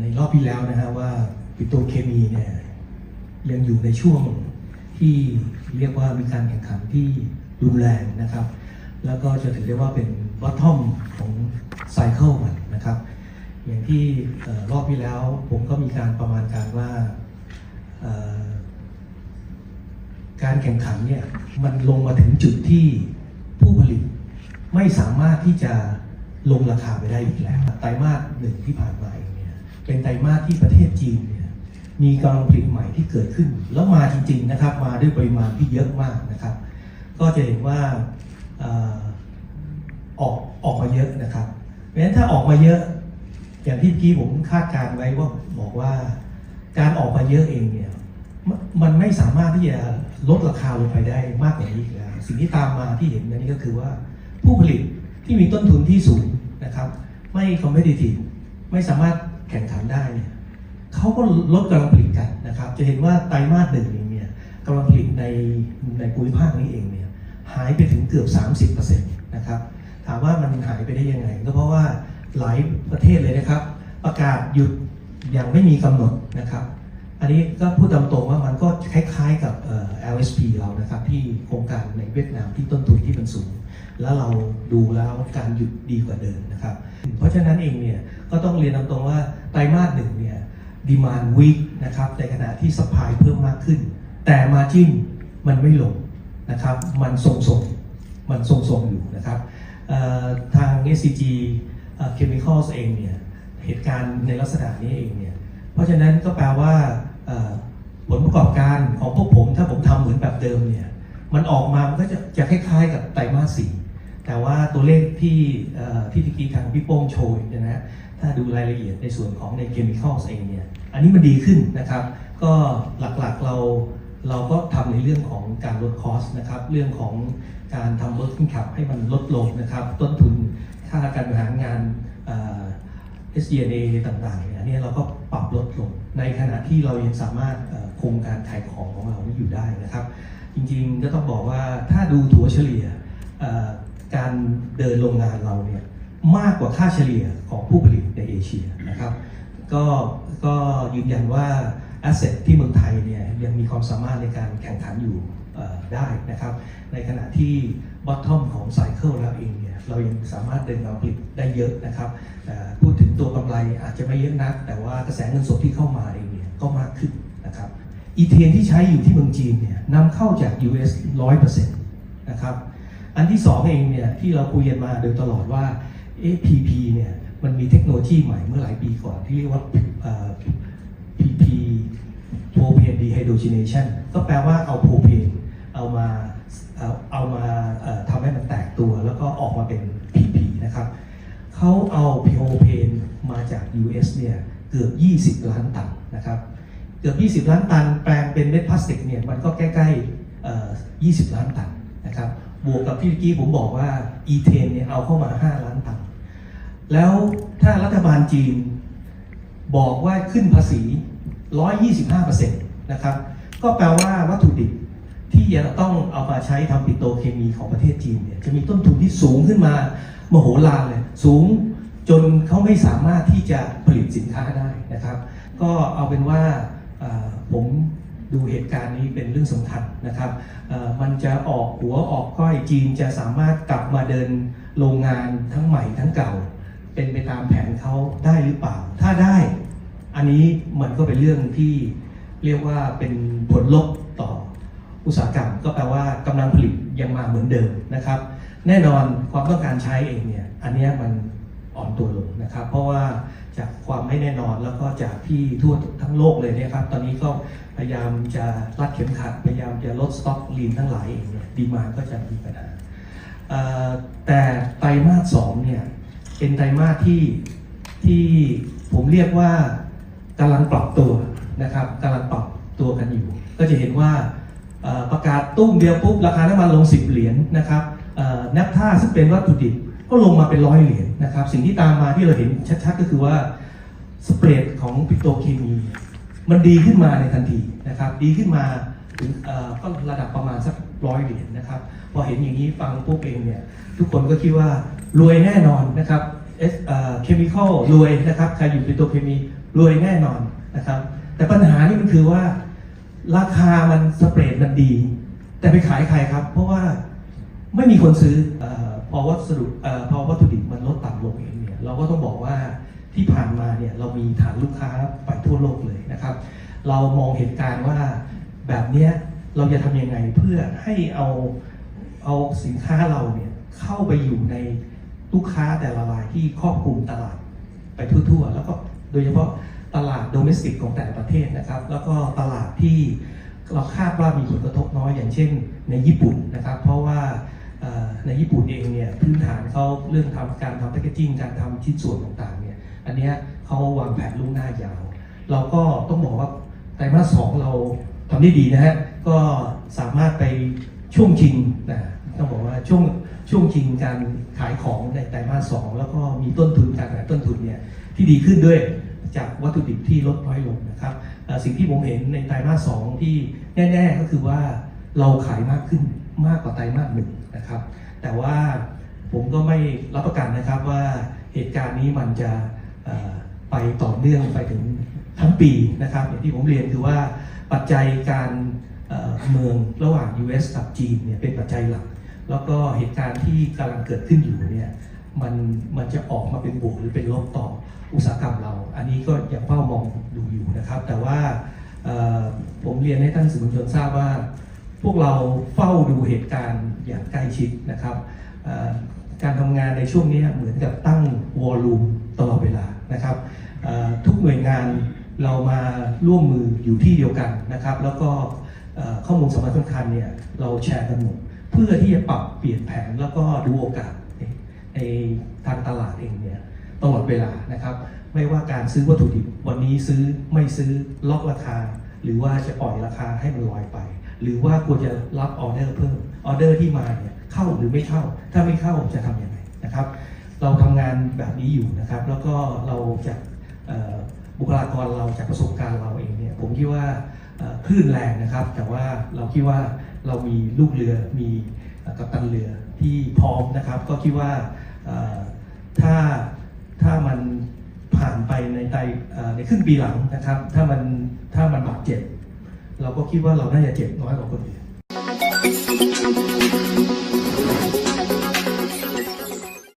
ในรอบที่แล้วนะฮะว่าปิโตเคมีเนี่ยยังอยู่ในช่วงที่เรียกว่ามีการแข่งขันที่รุนแรงนะครับ แล้วก็จะถือได้ว่าเป็นวัตทอมของไซเคิลมันนะครับ อย่างที่รอบที่แล้วผมก็มีการประมาณการว่าการแข่งขันเนี่ยมันลงมาถึงจุดที่ผู้ผลิต ไม่สามารถที่จะลงราคาไปได้อีกแล้ว ไตรมาสหนึ่งที่ผ่านมาเองเนี่ยเป็นไตรมาสที่ประเทศจีนเนี่ยมีกำลังผลิตใหม่ที่เกิดขึ้น แล้วมาจริง ๆนะครับ มาด้วยปริมาณที่เยอะมากนะครับ ก็จะเห็นว่าออกออกมาเยอะนะครับเพราะฉะนั้นถ้าออกมาเยอะ อย่างที่เมื่อกี้ผมคาดการณ์ไว้ว่าบอกว่าการออกมาเยอะเองเนี่ยมันไม่สามารถที่จะลดราคาลงไปได้มากกว่านี้อีกแล้ว สิ่งที่ตามมาที่เห็นอันนี้ก็คือว่า ผู้ผลิตที่มีต้นทุนที่สูงนะครับ ไม่ competitive ไม่สามารถแข่งขันได้เนี่ยเขาก็ลดกำลังผลิตกันนะครับ จะเห็นว่าไตรมาสหนึ่งเนี่ยกำลังผลิตในในภูมิภาคนี้เองเนี่ยหายไปถึงเกือบ 30%นะครับ ถามว่ามันหายไปได้ยังไง ก็เพราะว่าหลายประเทศเลยนะครับ ประกาศหยุดอย่างไม่มีกำหนดนะครับ อันนี้ก็พูดตามตรงว่ามันก็คล้ายๆกับเอ่อ LSP เรานะครับ ที่โครงการในเวียดนามที่ต้นทุนที่มันสูง แล้วเราดูแล้วการหยุดดีกว่าเดิมนะครับ เพราะฉะนั้นเองเนี่ยก็ต้องเรียนตรงว่าไตรมาสหนึ่งเนี่ยดีมานวีคนะครับในขณะที่สปายเพิ่มมากขึ้น แต่มาจิ้นมันไม่ลงนะครับ มันทรงๆ มันทรงๆ อยู่นะครับทาง SCG เอ่อ Chemicals เองเนี่ยเหตุการณ์ในลักษณะนี้เองเนี่ยเพราะฉะนั้นก็แปลว่าผลประกอบการของพวกผมถ้าผมทำเหมือนแบบเดิมเนี่ยมันออกมามันก็จะจะคล้ายๆกับไตรมาสสี่ แต่ว่าตัวเลขที่ที่ตะกี้ทางพี่โป้งโชยเนยนะฮะถ้าดูรายละเอียดในส่วนของใน Chemicals เองเนี่ยอันนี้มันดีขึ้นนะครับ ก็หลักๆเราเราก็ทำในเรื่องของการลดคอสนะครับ เรื่องของการทำ working cap ให้มันลดลงนะครับ ต้นทุนค่าการบริหารงานเอ่อ SDNA ต่างๆเนี่ยอันนี้เราก็ปรับลดลง ในขณะที่เรายังสามารถคงการขายของของเราอยู่ได้นะครับ จริงๆก็ต้องบอกว่าถ้าดูถัวเฉลี่ย การเดินโรงงานเราเนี่ยมากกว่าค่าเฉลี่ยของผู้ผลิตในเอเชียนะครับก็ก็ยืนยันว่า asset ที่เมืองไทยเนี่ยยังมีความสามารถในการแข่งขันอยู่ได้นะครับ ในขณะที่ bottom ของไซเคิลเราเองเนี่ยเรายังสามารถเดินเราผลิตได้เยอะนะครับพูดถึงตัวกำไรอาจจะไม่เยอะนัก แต่ว่ากระแสเงินสดที่เข้ามาเองเนี่ยก็มากขึ้นนะครับอีเทนที่ใช้อยู่ที่เมืองจีนเนี่ยนำเข้าจาก US 100%นะครับ อันที่สองเองเนี่ยที่เราคุยกันมาโดยตลอดว่า APP เนี่ยมันมีเทคโนโลยีใหม่เมื่อหลายปีก่อนที่เรียกว่า PP propane dehydrogenation ก็แปลว่าเอาโพเพนเอามาเอาเอามาทำให้มันแตกตัวแล้วก็ออกมาเป็น PP นะครับเขาเอาโพเพนมาจาก US เนี่ยเกือบ 20 ล้านตันนะครับ เกือบ 20 ล้านตัน แปลงเป็นเม็ดพลาสติกเนี่ยมันก็ใกล้ๆเอ่อ20 ล้านตันนะครับ บวกกับที่เมื่อกี้ผมบอกว่าอีเทนเนี่ยเอาเข้ามา 5 ล้านตัน แล้วถ้ารัฐบาลจีนบอกว่าขึ้นภาษี 125%นะครับ ก็แปลว่าวัตถุดิบที่จะต้องเอามาใช้ทำปิโตรเคมีของประเทศจีนเนี่ยจะมีต้นทุนที่สูงขึ้นมามโหฬารเลย สูงจนเขาไม่สามารถที่จะผลิตสินค้าได้นะครับ ก็เอาเป็นว่าผม ดูเหตุการณ์นี้เป็นเรื่องสำคัญนะครับ มันจะออกหัวออกก้อยจีนจะสามารถกลับมาเดินโรงงานทั้งใหม่ทั้งเก่า เป็นไปตามแผนเขาได้หรือเปล่า ถ้าได้อันนี้มันก็เป็นเรื่องที่เรียกว่าเป็นผลลบต่ออุตสาหกรรม ก็แปลว่ากำลังผลิตยังมาเหมือนเดิมนะครับ แน่นอนความต้องการใช้เองเนี่ยอันนี้มันอ่อนตัวลงนะครับ เพราะว่า จากความไม่แน่นอนแล้วก็จากที่ทั่วทั้งโลกเลยเนี่ยครับ ตอนนี้ก็พยายามจะรัดเข็มขัดพยายามจะลดสต็อกลีนทั้งหลายเองเนี่ยดีมาก็จะมีปัญหาแต่ไตรมาสสองเนี่ยเป็นไตรมาสที่ที่ผมเรียกว่ากำลังปรับตัวนะครับกำลังปรับตัวกันอยู่ ก็จะเห็นว่าประกาศตุ้มเดียวปุ๊บราคาน้ำมันลง 10 เหรียญนะครับเอ่อแนปท่าซึ่งเป็นวัตถุดิบ ก็ลงมาเป็นร้อยเหรียญนะครับ สิ่งที่ตามมาที่เราเห็นชัดๆ ก็คือว่าสเปรดของปิโตเคมี มันดีขึ้นมาในทันทีนะครับ ดีขึ้นมาถึงเอ่อก็ระดับประมาณสักร้อยเหรียญนะครับ พอเห็นอย่างนี้ฟังพวกเองเนี่ย ทุกคนก็คิดว่ารวยแน่นอนนะครับเอสเคมีคอลรวยนะครับใครอยู่ป็นตัวเคมีรวยแน่นอนนะครับ แต่ปัญหานี่มันคือว่า ราคามันสเปรดมันดี แต่ไปขายใครครับ เพราะว่าไม่มีคนซื้ออ พอวัสดุเออพอวัตถุดิบมันลดต่ำลงเองเนี่ยเราก็ต้องบอกว่าที่ผ่านมาเนี่ยเรามีฐานลูกค้าไปทั่วโลกเลยนะครับ เรามองเหตุการณ์ว่าแบบเนี้ยเราจะทำยังไงเพื่อให้เอาเอาสินค้าเราเนี่ยเข้าไปอยู่ในลูกค้าแต่ละรายที่ครอบคลุมตลาดไปทั่วๆ แล้วก็โดยเฉพาะตลาดโดเมสติกของแต่ละประเทศนะครับ แล้วก็ตลาดที่เราคาดว่ามีผลกระทบน้อยอย่างเช่นในญี่ปุ่นนะครับ เพราะว่า ในญี่ปุ่นเองเนี่ยพื้นฐานเขาเรื่องทำการทำแพคเกจิ้งการทำชิ้นส่วนต่างๆเนี่ยอันนี้เขาวางแผนล่วงหน้ายาว เราก็ต้องบอกว่าไตรมาสสองเราทำได้ดีนะฮะก็สามารถไปช่วงชิงนะต้องบอกว่าช่วงช่วงชิงการขายของในไตรมาสสองแล้วก็มีต้นทุนการขายต้นทุนเนี่ยที่ดีขึ้นด้วยจากวัตถุดิบที่ลดน้อยลงนะครับสิ่งที่ผมเห็นในไตรมาสสองที่แน่ ๆ ก็คือว่าเราขายมากขึ้น มากกว่าไตรมาสหนึ่งนะครับ แต่ว่าผมก็ไม่รับประกันนะครับว่าเหตุการณ์นี้มันจะไปต่อเนื่องไปถึงทั้งปีนะครับอย่างที่ผมเรียนคือว่าปัจจัยการเมืองระหว่าง US กับจีนเนี่ยเป็นปัจจัยหลัก แล้วก็เหตุการณ์ที่กำลังเกิดขึ้นอยู่เนี่ยมันมันจะออกมาเป็นบวกหรือเป็นลบต่ออุตสาหกรรมเรา อันนี้ก็ยังเฝ้ามองดูอยู่นะครับ แต่ว่าผมเรียนให้ท่านสื่อมวลชนทราบว่า พวกเราเฝ้าดูเหตุการณ์อย่างใกล้ชิดนะครับ การทำงานในช่วงนี้เหมือนกับตั้งวอลลุ่มตลอดเวลานะครับทุกหน่วยงานเรามาร่วมมืออยู่ที่เดียวกันนะครับ แล้วก็ข้อมูลสำคัญสำคัญเนี่ยเราแชร์กันหมดเพื่อที่จะปรับเปลี่ยนแผนแล้วก็ดูโอกาสในทางตลาดเองเนี่ยตลอดเวลานะครับ ไม่ว่าการซื้อวัตถุดิบวันนี้ซื้อไม่ซื้อล็อกราคา หรือว่าจะปล่อยราคาให้มันลอยไป หรือว่าควรจะรับออเดอร์เพิ่มออเดอร์ที่มาเนี่ยเข้าหรือไม่เข้า ถ้าไม่เข้าจะทำยังไงนะครับ เราทำงานแบบนี้อยู่นะครับ แล้วก็เราจากบุคลากรเราจากประสบการณ์เราเองเนี่ยผมคิดว่าคลื่นแรงนะครับ แต่ว่าเราคิดว่าเรามีลูกเรือมีกัปตันเรือที่พร้อมนะครับ ก็คิดว่าถ้าถ้ามันผ่านไปในไตในครึ่งปีหลังนะครับ ถ้ามันถ้ามันบาดเจ็บ เราก็คิดว่าเราน่าจะเจ็บน้อยกว่าคนอื่น